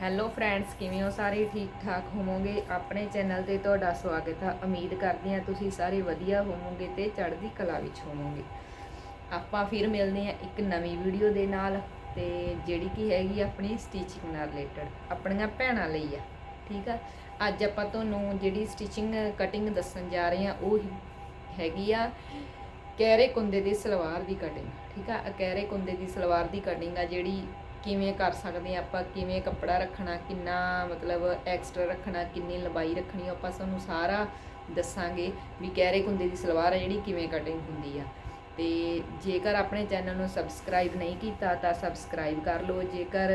Hello friends ਕਿਵੇਂ ਹੋ? ਸਾਰੇ ਠੀਕ ਠਾਕ ਹੋਵੋਗੇ? ਆਪਣੇ ਚੈਨਲ ਤੇ ਤੁਹਾਡਾ ਸਵਾਗਤ ਹੈ ਉਮੀਦ ਕਰਦੀ ਹਾਂ ਤੁਸੀਂ ਸਾਰੇ ਵਧੀਆ ਹੋਵੋਗੇ ਤੇ ਚੜ੍ਹਦੀ ਕਲਾ ਵਿੱਚ ਹੋਵੋਗੇ। ਆਪਾਂ ਫਿਰ ਮਿਲਦੇ ਹਾਂ ਇੱਕ ਨਵੀਂ ਵੀਡੀਓ ਦੇ ਨਾਲ ਤੇ ਜਿਹੜੀ ਕਿ ਹੈਗੀ ਆਪਣੀ ਸਟਿਚਿੰਗ ਨਾਲ ਰਿਲੇਟਡ ਆਪਣੀਆਂ ਭੈਣਾਂ ਲਈ ਆ। ਠੀਕ ਆ? ਅੱਜ ਆਪਾਂ ਤੁਹਾਨੂੰ ਜਿਹੜੀ ਸਟਿਚਿੰਗ ਕਟਿੰਗ ਦੱਸਣ ਜਾ ਰਹੇ ਹਾਂ, ਉਹ ਹੈਗੀ ਆ ਕੈਰੇ ਕੁੰਦੇ ਦੀ ਸਲਵਾਰ ਦੀ ਕਟਿੰਗ ਠੀਕ ਆ? ਕੈਰੇ ਕੁੰਦੇ ਦੀ ਸਲਵਾਰ ਦੀ ਕਟਿੰਗ ਆ ਜਿਹੜੀ ਕਿਵੇਂ ਕਰ ਸਕਦੇ ਆ ਆਪਾਂ, ਕਿਵੇਂ ਕੱਪੜਾ ਰੱਖਣਾ, ਕਿੰਨਾ ਮਤਲਬ ਐਕਸਟਰਾ ਰੱਖਣਾ, ਕਿੰਨੀ ਲੰਬਾਈ ਰੱਖਣੀ ਆਪਾਂ ਤੁਹਾਨੂੰ ਸਾਰਾ ਦੱਸਾਂਗੇ ਵੀ ਕੈਰੇ ਕੁੰਦੇ ਦੀ ਸਲਵਾਰ ਆ ਜਿਹੜੀ ਕਿਵੇਂ ਕਟਿੰਗ ਹੁੰਦੀ ਆ। ਤੇ ਜੇਕਰ ਆਪਣੇ ਚੈਨਲ ਨੂੰ ਸਬਸਕ੍ਰਾਈਬ ਨਹੀਂ ਕੀਤਾ ਤਾਂ ਸਬਸਕ੍ਰਾਈਬ ਕਰ ਲਓ, ਜੇਕਰ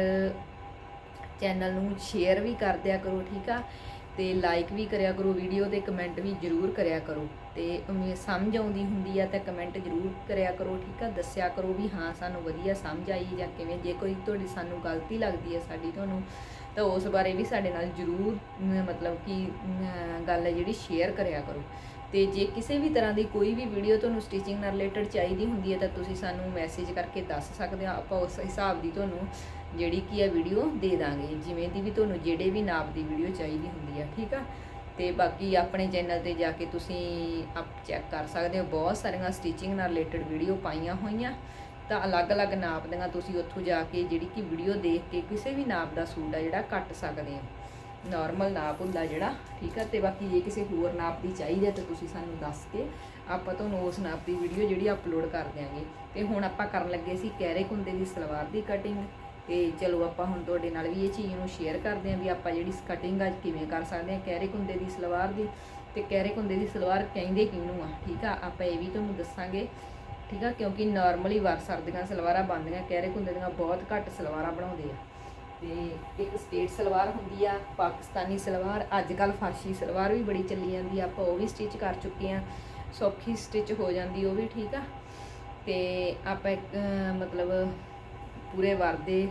ਚੈਨਲ ਨੂੰ ਸ਼ੇਅਰ ਵੀ ਕਰ ਦਿਆ ਕਰੋ, ਠੀਕ ਆ? ਤੇ ਲਾਈਕ ਵੀ ਕਰਿਆ ਕਰੋ ਵੀਡੀਓ ਤੇ ਕਮੈਂਟ ਵੀ ਜਰੂਰ ਕਰਿਆ ਕਰੋ। ਤੇ ਉਮੀਦ ਸਮਝ ਆਉਂਦੀ ਹੁੰਦੀ ਆ ਤਾਂ ਕਮੈਂਟ ਜਰੂਰ ਕਰਿਆ ਕਰੋ, ਠੀਕ ਆ? ਦੱਸਿਆ ਕਰੋ ਵੀ ਹਾਂ, ਸਾਨੂੰ ਵਧੀਆ ਸਮਝ ਆਈ ਜਾਂ ਕਿਵੇਂ। ਜੇ ਕੋਈ ਤੁਹਾਡੀ ਸਾਨੂੰ ਗਲਤੀ ਲੱਗਦੀ ਹੈ ਸਾਡੀ ਤੁਹਾਨੂੰ, ਤਾਂ ਉਸ ਬਾਰੇ ਵੀ ਸਾਡੇ ਨਾਲ ਜਰੂਰ ਮਤਲਬ ਕਿ ਗੱਲ ਹੈ ਜਿਹੜੀ ਸ਼ੇਅਰ ਕਰਿਆ ਕਰੋ। ਤੇ ਜੇ ਕਿਸੇ ਵੀ ਤਰ੍ਹਾਂ ਦੀ ਕੋਈ ਵੀ ਵੀਡੀਓ ਤੁਹਾਨੂੰ ਸਟਿਚਿੰਗ ਨਾਲ ਰਿਲੇਟਡ ਚਾਹੀਦੀ ਹੁੰਦੀ ਹੈ ਤਾਂ ਤੁਸੀਂ ਸਾਨੂੰ ਮੈਸੇਜ ਕਰਕੇ ਦੱਸ ਸਕਦੇ ਹੋ ਆਪਾਂ ਉਸ ਹਿਸਾਬ ਦੀ ਤੁਹਾਨੂੰ ਜਿਹੜੀ ਕੀ ਆ ਵੀਡੀਓ ਦੇ ਦਾਂਗੇ। ਜਿਵੇਂ ਦੀ ਵੀ ਤੁਹਾਨੂੰ ਜਿਹੜੇ ਵੀ ਨਾਪ ਦੀ ਵੀਡੀਓ ਚਾਹੀਦੀ ਹੁੰਦੀ ਆ, ਠੀਕ ਆ? ਤੇ ਬਾਕੀ ਆਪਣੇ ਚੈਨਲ ਤੇ ਜਾ ਕੇ ਤੁਸੀਂ ਆਪ ਚੈੱਕ ਕਰ ਸਕਦੇ ਹੋ। ਬਹੁਤ ਸਾਰੀਆਂ ਸਟਿਚਿੰਗ ਨਾਲ ਰਿਲੇਟਡ ਵੀਡੀਓ ਪਾਈਆਂ ਹੋਈਆਂ। ਤਾਂ ਅਲੱਗ-ਅਲੱਗ ਨਾਪ ਦੀਆਂ ਤੁਸੀਂ ਉੱਥੋਂ ਜਾ ਕੇ ਜਿਹੜੀ ਕਿ ਵੀਡੀਓ ਦੇਖ ਕੇ ਕਿਸੇ ਵੀ ਨਾਪ ਦਾ ਸੂਟ ਆ ਜਿਹੜਾ ਕੱਟ ਸਕਦੇ ਹੋ। ਨਾਰਮਲ ਨਾਪ ਹੁੰਦਾ ਜਿਹੜਾ, ਠੀਕ ਆ? ਤੇ ਬਾਕੀ ਜੇ ਕਿਸੇ ਹੋਰ ਨਾਪ ਦੀ ਚਾਹੀਦੀ ਹੈ ਤਾਂ ਤੁਸੀਂ ਸਾਨੂੰ ਦੱਸ ਕੇ ਆਪਾਂ ਤੁਹਾਨੂੰ ਉਸ ਨਾਪ ਦੀ ਵੀਡੀਓ ਜਿਹੜੀ ਅਪਲੋਡ ਕਰ ਦਿਆਂਗੇ। ਤੇ ਹੁਣ ਆਪਾਂ ਕਰਨ ਲੱਗੇ ਸੀ ਕੈਰੇ ਕੁੰਦੇ ਦੀ ਸਲਵਾਰ ਦੀ ਕਟਿੰਗ ਤੇ ਚਲੋ ਆਪਾਂ ਹੁਣ ਤੁਹਾਡੇ ਨਾਲ ਵੀ ਇਹ ਚੀਜ਼ ਨੂੰ ਸ਼ੇਅਰ ਕਰਦੇ ਆਂ ਵੀ ਆਪਾਂ ਜਿਹੜੀ ਕਟਿੰਗ ਅੱਜ ਕਿਵੇਂ ਕਰ ਸਕਦੇ ਆਂ ਕੈਰੇ ਕੁੰਦੇ ਦੀ ਸਲਵਾਰ ਦੀ ਤੇ ਕੈਰੇ ਕੁੰਦੇ ਦੀ ਸਲਵਾਰ ਕਹਿੰਦੇ ਕਿਹਨੂੰ ਆ, ਠੀਕ ਆ? ਆਪਾਂ ਇਹ ਵੀ ਤੁਹਾਨੂੰ ਦੱਸਾਂਗੇ, ਠੀਕ ਆ? ਕਿਉਂਕਿ ਨਾਰਮਲੀ ਵਰਸਰ ਦੀਆਂ ਸਲਵਾਰਾਂ ਬਣਦੀਆਂ ਕੈਰੇ ਕੁੰਦੇ ਦੀਆਂ ਬਹੁਤ ਘੱਟ ਸਲਵਾਰਾਂ ਬਣਾਉਂਦੇ ਆ। ਤੇ ਇੱਕ ਸਟੇਟ ਸਲਵਾਰ ਹੁੰਦੀ ਆ, ਪਾਕਿਸਤਾਨੀ ਸਲਵਾਰ ਅੱਜ ਕੱਲ ਫਾਰਸੀ ਸਲਵਾਰ ਵੀ ਬੜੀ ਚੱਲੀ ਜਾਂਦੀ ਆ, ਆਪਾਂ ਉਹ ਵੀ ਸਟਿਚ ਕਰ ਚੁੱਕੇ ਆ ਸੌਖੀ ਸਟਿਚ ਹੋ ਜਾਂਦੀ ਉਹ ਵੀ, ਠੀਕ ਆ? ਤੇ ਆਪਾਂ ਇੱਕ ਮਤਲਬ ਪੂਰੇ ਵਰਦੇ।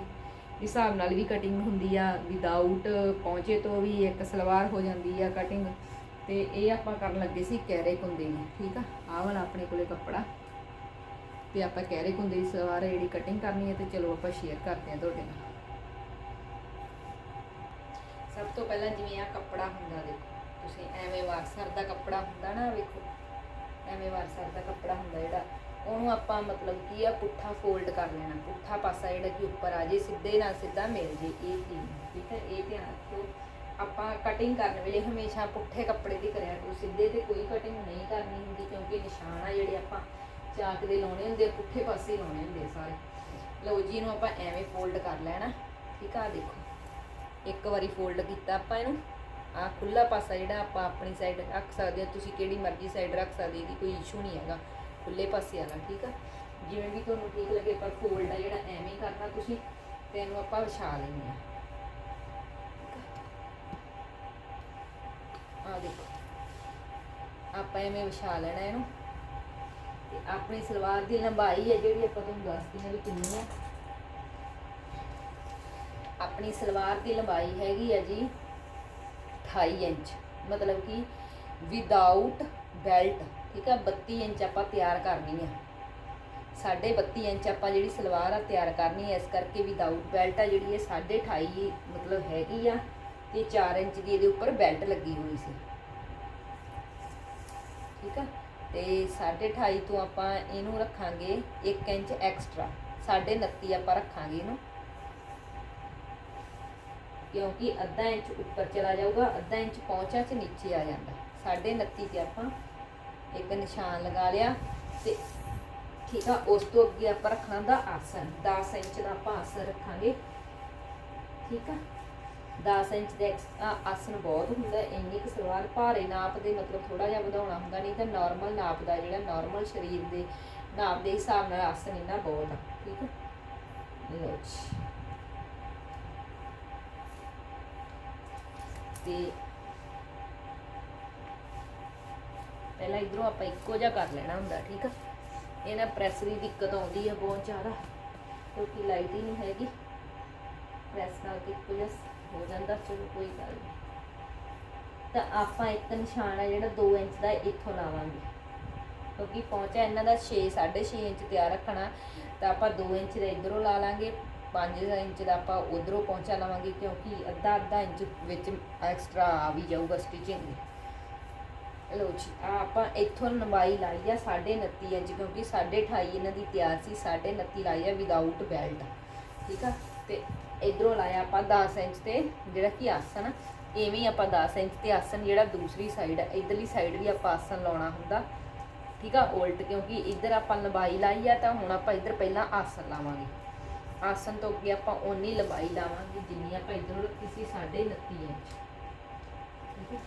ਹਿਸਾਬ ਨਾਲ ਵੀ ਕਟਿੰਗ ਹੁੰਦੀ ਆ ਵਿਦਆਊਟ ਪਹੁੰਚੇ ਤੋਂ ਵੀ ਇੱਕ ਸਲਵਾਰ ਹੋ ਜਾਂਦੀ ਆ ਕਟਿੰਗ ਤੇ ਇਹ ਆਪਾਂ ਕਰਨ ਲੱਗੇ ਸੀ ਕੈਰੇ ਕੁੰਦੇ ਦੀ, ਠੀਕ ਆ? ਆਹ ਵਾਲਾ ਆਪਣੇ ਕੋਲੇ ਕੱਪੜਾ। ਤੇ ਆਪਾਂ ਕੈਰੇ ਕੁੰਦੇ ਦੀ ਸਲਵਾਰ ਜਿਹੜੀ ਕਟਿੰਗ ਕਰਨੀ ਹੈ ਤੇ ਚਲੋ ਆਪਾਂ ਸ਼ੇਅਰ ਕਰਦੇ ਹਾਂ ਤੁਹਾਡੇ ਨਾਲ। ਸਭ ਤੋਂ ਪਹਿਲਾਂ ਜਿਵੇਂ ਆ ਕੱਪੜਾ ਹੁੰਦਾ ਦੇਖੋ, ਤੁਸੀਂ ਐਵੇਂ ਵਾਰਸਰ ਦਾ ਕੱਪੜਾ ਹੁੰਦਾ ਨਾ, ਵੇਖੋ। ਐਵੇਂ ਵਾਰਸਰ ਦਾ ਕੱਪੜਾ ਹੁੰਦਾ ਜਿਹੜਾ ਉਹਨੂੰ ਆਪਾਂ ਮਤਲਬ ਕੀ ਆ ਪੁੱਠਾ ਫੋਲਡ ਕਰ ਲੈਣਾ। ਪੁੱਠਾ ਪਾਸਾ ਜਿਹੜਾ ਕਿ ਉੱਪਰ ਆ ਜੇ ਸਿੱਧੇ ਨਾਲ ਸਿੱਧਾ ਮਿਲ ਜੇ ਇਹ ਚੀਜ਼। ਠੀਕ ਹੈ? ਇਹ ਧਿਆਨ ਰੱਖੋ ਆਪਾਂ ਕਟਿੰਗ ਕਰਨ ਵੇਲੇ ਹਮੇਸ਼ਾ ਪੁੱਠੇ ਕੱਪੜੇ ਦੀ ਕਰਿਆ ਕਰੋ। ਸਿੱਧੇ ਤੇ ਕੋਈ ਕਟਿੰਗ ਨਹੀਂ ਕਰਨੀ ਹੁੰਦੀ ਕਿਉਂਕਿ ਨਿਸ਼ਾਨ ਆ ਜਿਹੜੇ ਆਪਾਂ ਚਾਕ ਦੇ ਲਾਉਣੇ ਹੁੰਦੇ ਆ, ਪੁੱਠੇ ਪਾਸੇ ਲਾਉਣੇ ਹੁੰਦੇ ਆ ਸਾਰੇ। ਲਓ ਜੀ ਇਹਨੂੰ ਆਪਾਂ ਐਵੇਂ ਫੋਲਡ ਕਰ ਲੈਣਾ। ਠੀਕ ਆ ਦੇਖੋ। ਇੱਕ ਵਾਰੀ ਫੋਲਡ ਕੀਤਾ ਆਪਾਂ ਇਹਨੂੰ। ਆ ਖੁੱਲਾ ਪਾਸਾ ਜਿਹੜਾ ਆਪਾਂ ਆਪਣੀ ਸਾਈਡ ਰੱਖ ਸਕਦੇ ਹਾਂ ਤੁਸੀਂ ਕਿਹੜੀ ਮਰਜ਼ੀ ਸਾਈਡ ਰੱਖ ਸਕਦੇ ਇਹਦੀ ਕੋਈ ਇਸ਼ੂ ਨਹੀਂ ਹੈਗਾ। ਖੁੱਲੇ ਪਾਸੇ ਵਾਲਾ ਠੀਕ ਆ? ਜਿਵੇਂ ਵੀ ਤੁਹਾਨੂੰ ਠੀਕ ਲੱਗੇ ਪਰ ਫੋਲਡ ਆ ਜਿਹੜਾ ਐਵੇਂ ਕਰਨਾ ਤੁਸੀਂ, ਤੇ ਇਹਨੂੰ ਆਪਾਂ ਵਿਛਾ ਲੈਣੀ ਆ। ਆ? ਦੇਖੋ। ਆਪਾਂ ਐਵੇਂ ਵਿਛਾ ਲੈਣਾ ਇਹਨੂੰ। ਤੇ ਆਪਣੀ ਸਲਵਾਰ ਦੀ ਲੰਬਾਈ ਹੈ ਜਿਹੜੀ ਆਪਾਂ ਤੁਹਾਨੂੰ ਦੱਸਦੀ ਹਾਂ ਵੀ ਕਿੰਨੀ ਹੈ ਆਪਣੀ ਸਲਵਾਰ ਦੀ ਲੰਬਾਈ ਹੈਗੀ ਹੈ ਜੀ 28 ਇੰਚ। ਮਤਲਬ ਕਿ ਵਿਦਆਊਟ ਬੈਲਟ ਠੀਕ ਆ 32 ਇੰਚ ਆਪਾਂ ਤਿਆਰ ਕਰਨੀ ਹੈ ਸਾਢੇ 32 ਇੰਚ ਆਪਾਂ ਜਿਹੜੀ ਸਲਵਾਰ ਆ ਤਿਆਰ ਕਰਨੀ ਹੈ ਇਸ ਕਰਕੇ ਵਿਦਆਊਟ ਬੈਲਟ ਆ ਜਿਹੜੀ ਇਹ 28.5 ਮਤਲਬ ਹੈਗੀ ਆ ਤੇ 4 ਇੰਚ ਦੀ ਇਹਦੇ ਉੱਪਰ ਬੈਲਟ ਲੱਗੀ ਹੋਈ ਸੀ। ਠੀਕ ਆ, ਤੇ 28.5 ਤੋਂ ਆਪਾਂ ਇਹਨੂੰ ਰੱਖਾਂਗੇ 1 ਇੰਚ ਐਕਸਟਰਾ 29.5 ਆਪਾਂ ਰੱਖਾਂਗੇ ਇਹਨੂੰ। ਕਿਉਂਕਿ ਅੱਧਾ ਇੰਚ ਉੱਪਰ ਚਲਾ ਜਾਊਗਾ, ਅੱਧਾ ਇੰਚ ਪਹੁੰਚਾ ਚ ਨੀਚੇ ਆ ਜਾਂਦਾ 29.5 ਤੇ ਆਪਾਂ ਇੱਕ ਨਿਸ਼ਾਨ ਲਗਾ ਲਿਆ ਤੇ ਠੀਕ ਆ, ਉਸ ਤੋਂ ਅੱਗੇ ਆਪਾਂ ਰੱਖਣਾ ਦਾ ਆਸਨ 10 ਇੰਚ ਦਾ ਆਪਾਂ ਆਸਨ ਰੱਖਾਂਗੇ। ਠੀਕ ਆ? 10 ਇੰਚ ਦਾ ਆਸਨ ਬਹੁਤ ਹੁੰਦਾ, ਇੰਨੀ ਕਿ ਸਲਵਾਰ ਭਾਰੇ ਨਾਪ ਦੇ ਮਤਲਬ ਥੋੜਾ ਜਿਹਾ ਵਧਾਉਣਾ ਹੁੰਦਾ, ਨਹੀਂ ਤਾਂ ਨਾਰਮਲ ਨਾਪ ਦਾ ਜਿਹੜਾ ਨਾਰਮਲ ਸਰੀਰ ਦੇ ਨਾਪ ਦੇ ਹਿਸਾਬ ਨਾਲ ਆਸਨ ਇੰਨਾ ਬਹੁਤ ਆ। ਠੀਕ ਆ? ਲਓ ਜੀ। ਤੇ ਪਹਿਲਾਂ ਇਧਰੋਂ ਆਪਾਂ ਇੱਕੋ ਜਿਹਾ ਕਰ ਲੈਣਾ ਹੁੰਦਾ, ਠੀਕ ਆ? ਇਹ ਨਾ ਪ੍ਰੈਸ ਦੀ ਦਿੱਕਤ ਆਉਂਦੀ ਆ ਬਹੁਤ ਜ਼ਿਆਦਾ, ਕਿਉਂਕਿ ਲਾਈਟ ਹੀ ਨਹੀਂ ਹੈਗੀ। ਪ੍ਰੈਸ ਨਾਲ ਤੇ ਇੱਕੋ ਜਿਹਾ ਹੋ ਜਾਂਦਾ, ਚਲੋ ਕੋਈ ਗੱਲ ਨਹੀਂ। ਤਾਂ ਆਪਾਂ ਇੱਕ ਨਿਸ਼ਾਨ ਹੈ ਜਿਹੜਾ 2 ਇੰਚ ਦਾ ਇੱਥੋਂ ਲਾਵਾਂਗੇ। ਕਿਉਂਕਿ ਪਹੁੰਚਾ ਇਹਨਾਂ ਦਾ 6 6.5 ਇੰਚ ਤਿਆਰ ਰੱਖਣਾ, ਤਾਂ ਆਪਾਂ 2 ਇੰਚ ਦਾ ਇਧਰੋਂ ਲਾ ਲਾਂਗੇ 5 ਇੰਚ ਦਾ ਆਪਾਂ ਉਧਰੋਂ ਪਹੁੰਚਾ ਲਵਾਂਗੇ, ਕਿਉਂਕਿ ਅੱਧਾ ਅੱਧਾ ਇੰਚ ਵਿੱਚ ਐਕਸਟਰਾ ਆ ਵੀ ਜਾਊਗਾ ਸਟਿਚਿੰਗ ਦੀ ਲਓ ਜੀ ਆ ਆਪਾਂ ਇੱਥੋਂ ਲੰਬਾਈ ਲਾਈ ਆ 29.5 ਇੰਚ ਕਿਉਂਕਿ 28.5 ਇਹਨਾਂ ਦੀ ਤਿਆਰ ਸੀ 29.5 ਲਾਈ ਆ ਵਿਦਆਊਟ ਬੈਲਟ ਠੀਕ ਆ? ਤੇ ਇਧਰੋਂ ਲਾਇਆ ਆਪਾਂ 10 ਇੰਚ ਤੇ ਜਿਹੜਾ ਕਿ ਆਸਨ ਆ, ਇਵੇਂ ਹੀ ਆਪਾਂ 10 ਇੰਚ ਤੇ ਆਸਨ ਜਿਹੜਾ ਦੂਸਰੀ ਸਾਈਡ ਹੈ ਇਧਰਲੀ ਸਾਈਡ ਵੀ ਆਪਾਂ ਆਸਨ ਲਾਉਣਾ ਹੁੰਦਾ। ਠੀਕ ਆ? ਉਲਟ ਕਿਉਂਕਿ ਇੱਧਰ ਆਪਾਂ ਲੰਬਾਈ ਲਾਈ ਆ ਤਾਂ ਹੁਣ ਆਪਾਂ ਇੱਧਰ ਪਹਿਲਾਂ ਆਸਨ ਲਾਵਾਂਗੇ। ਆਸਨ ਤੋਂ ਅੱਗੇ ਆਪਾਂ ਓਨੀ ਲੰਬਾਈ ਲਾਵਾਂਗੇ ਜਿੰਨੀ ਆਪਾਂ ਇੱਧਰੋਂ ਰੱਖੀ ਸੀ 29.5 ਇੰਚ। ਠੀਕ ਹੈ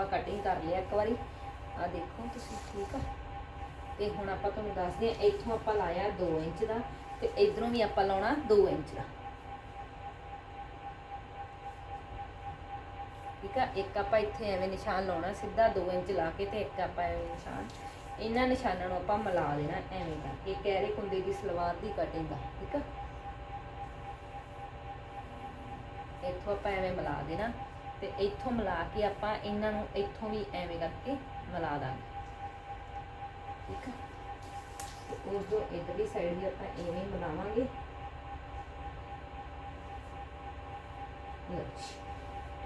ਆਪਾਂ ਕਟਿੰਗ ਕਰ ਲਿਆ ਇੱਕ ਵਾਰੀ। ਆ ਦੇਖੋ ਤੁਸੀਂ ਠੀਕ ਆ? ਤੇ ਹੁਣ ਆਪਾਂ ਤੁਹਾਨੂੰ ਦੱਸਦੇ ਆ ਇੱਥੋਂ ਆਪਾਂ ਲਾਇਆ 2 ਇੰਚ ਦਾ ਤੇ ਇਧਰੋਂ ਵੀ ਆਪਾਂ ਲਾਉਣਾ 2 ਇੰਚ ਦਾ। ਠੀਕ ਆ? ਇੱਕ ਆਪਾਂ ਇੱਥੇ ਐਵੇਂ ਨਿਸ਼ਾਨ ਲਾਉਣਾ ਸਿੱਧਾ 2 ਇੰਚ ਲਾ ਕੇ ਤੇ ਇੱਕ ਆਪਾਂ ਐਵੇਂ ਨਿਸ਼ਾਨ। ਇਹਨਾਂ ਨਿਸ਼ਾਨਾਂ ਨੂੰ ਆਪਾਂ ਮਿਲਾ ਦੇਣਾ ਐਵੇਂ ਕਰਕੇ ਕੈਰੇ ਕੁੰਦੇ ਦੀ ਸਲਵਾਰ ਦੀ ਕਟਿੰਗ ਦਾ, ਠੀਕ ਆ? ਇੱਥੋਂ ਆਪਾਂ ਐਵੇਂ ਮਿਲਾ ਦੇਣਾ। ਤੇ ਇੱਥੋਂ ਮਿਲਾ ਕੇ ਆਪਾਂ ਇਹਨਾਂ ਨੂੰ ਇੱਥੋਂ ਵੀ ਐਵੇਂ ਕਰਕੇ ਮਿਲਾ ਦਾਂਗੇ। ਠੀਕ ਆ? ਉਸ ਤੋਂ ਇਧਰਲੀ ਸਾਈਡ ਵੀ ਆਪਾਂ ਐਵੇਂ ਮਿਲਾਵਾਂਗੇ। ਲਓ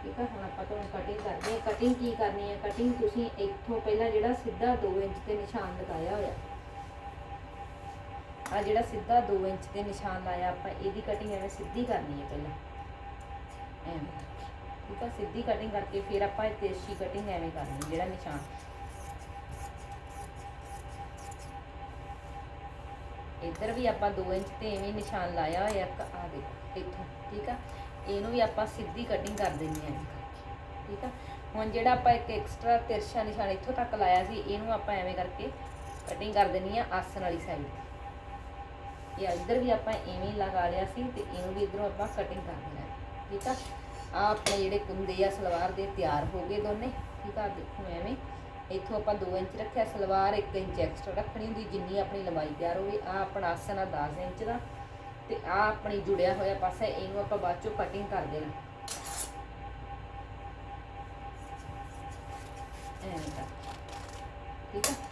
ਠੀਕ ਆ? ਹੁਣ ਆਪਾਂ ਤੁਹਾਨੂੰ ਕਟਿੰਗ ਕਰਦੇ ਹਾਂ। ਕਟਿੰਗ ਕੀ ਕਰਨੀ ਹੈ? ਕਟਿੰਗ ਤੁਸੀਂ ਇੱਥੋਂ ਪਹਿਲਾਂ ਜਿਹੜਾ ਸਿੱਧਾ 2 ਇੰਚ ਤੇ ਨਿਸ਼ਾਨ ਲਗਾਇਆ ਹੋਇਆ। ਆ ਜਿਹੜਾ ਸਿੱਧਾ 2 ਇੰਚ ਤੇ ਨਿਸ਼ਾਨ ਲਾਇਆ, ਆਪਾਂ ਇਹਦੀ ਕਟਿੰਗ ਐਵੇਂ ਸਿੱਧੀ ਕਰਨੀ ਹੈ ਪਹਿਲਾਂ। ਐਵੇਂ। ਠੀਕ ਆ ਸਿੱਧੀ ਕਟਿੰਗ ਕਰਕੇ ਫਿਰ ਆਪਾਂ ਤੇਜ਼ੀ ਕਟਿੰਗ ਐਵੇਂ ਕਰਨੀ ਜਿਹੜਾ ਨਿਸ਼ਾਨ। ਇੱਧਰ ਵੀ ਆਪਾਂ 2 ਇੰਚ ਤੇ ਐਵੇਂ ਨਿਸ਼ਾਨ ਲਾਇਆ ਹੋਇਆ ਇੱਕ, ਆ ਦੇਖੋ, ਇੱਥੋਂ, ਠੀਕ ਆ? ਇਹਨੂੰ ਵੀ ਆਪਾਂ ਸਿੱਧੀ ਕਟਿੰਗ ਕਰ ਦੇਣੀ ਹੈ ਠੀਕ ਆ? ਹੁਣ ਜਿਹੜਾ ਆਪਾਂ ਇੱਕ ਐਕਸਟਰਾ ਤਿਰਛਾ ਨਿਸ਼ਾਨ ਇੱਥੋਂ ਤੱਕ ਲਾਇਆ ਸੀ, ਇਹਨੂੰ ਆਪਾਂ ਐਵੇਂ ਕਰਕੇ ਕਟਿੰਗ ਕਰ ਦੇਣੀ ਆ ਆਸਣ ਵਾਲੀ ਸਾਈਡ ਇਹ ਇੱਧਰ ਵੀ ਆਪਾਂ ਐਵੇਂ ਲਗਾ ਲਿਆ ਸੀ ਤੇ ਇਹਨੂੰ ਵੀ ਇਧਰੋਂ ਆਪਾਂ ਕਟਿੰਗ ਕਰ ਦੇਣਾ ਹੈ। ਠੀਕ ਆ? ਆ ਆਪਣੇ ਜਿਹੜੇ ਕੁੰਦੇ ਆ, ਸਲਵਾਰ ਦੇ ਤਿਆਰ ਹੋ ਗਏ ਦੋਨੇ। ਠੀਕ ਆ, ਦੇਖੋ ਐਵੇਂ। ਇੱਥੋਂ ਆਪਾਂ 2 ਇੰਚ ਰੱਖਿਆ, ਸਲਵਾਰ 1 ਇੰਚ ਐਕਸਟਰਾ ਰੱਖਣੀ ਹੁੰਦੀ, ਜਿੰਨੀ ਆਪਣੀ ਲੰਬਾਈ ਤਿਆਰ ਹੋਵੇ। ਆ ਆਪਣਾ ਆਸਨ ਆ 10 ਇੰਚ ਦਾ। ਤੇ ਆ ਆਪਣੀ ਜੁੜਿਆ ਹੋਇਆ ਪਾਸਾ ਇਹਨੂੰ ਆਪਾਂ ਬਾਅਦ ਚੋਂ ਕਟਿੰਗ ਕਰ ਦੇਣਾ। ਐਵੇਂ ਕਰ। ਠੀਕ ਆ?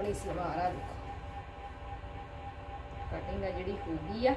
ਆਪਣੀ ਸਲਵਾਰ ਆ ਦੇਖੋ। ਕਟਿੰਗ ਆ ਜਿਹੜੀ ਹੋ ਗਈ ਆ।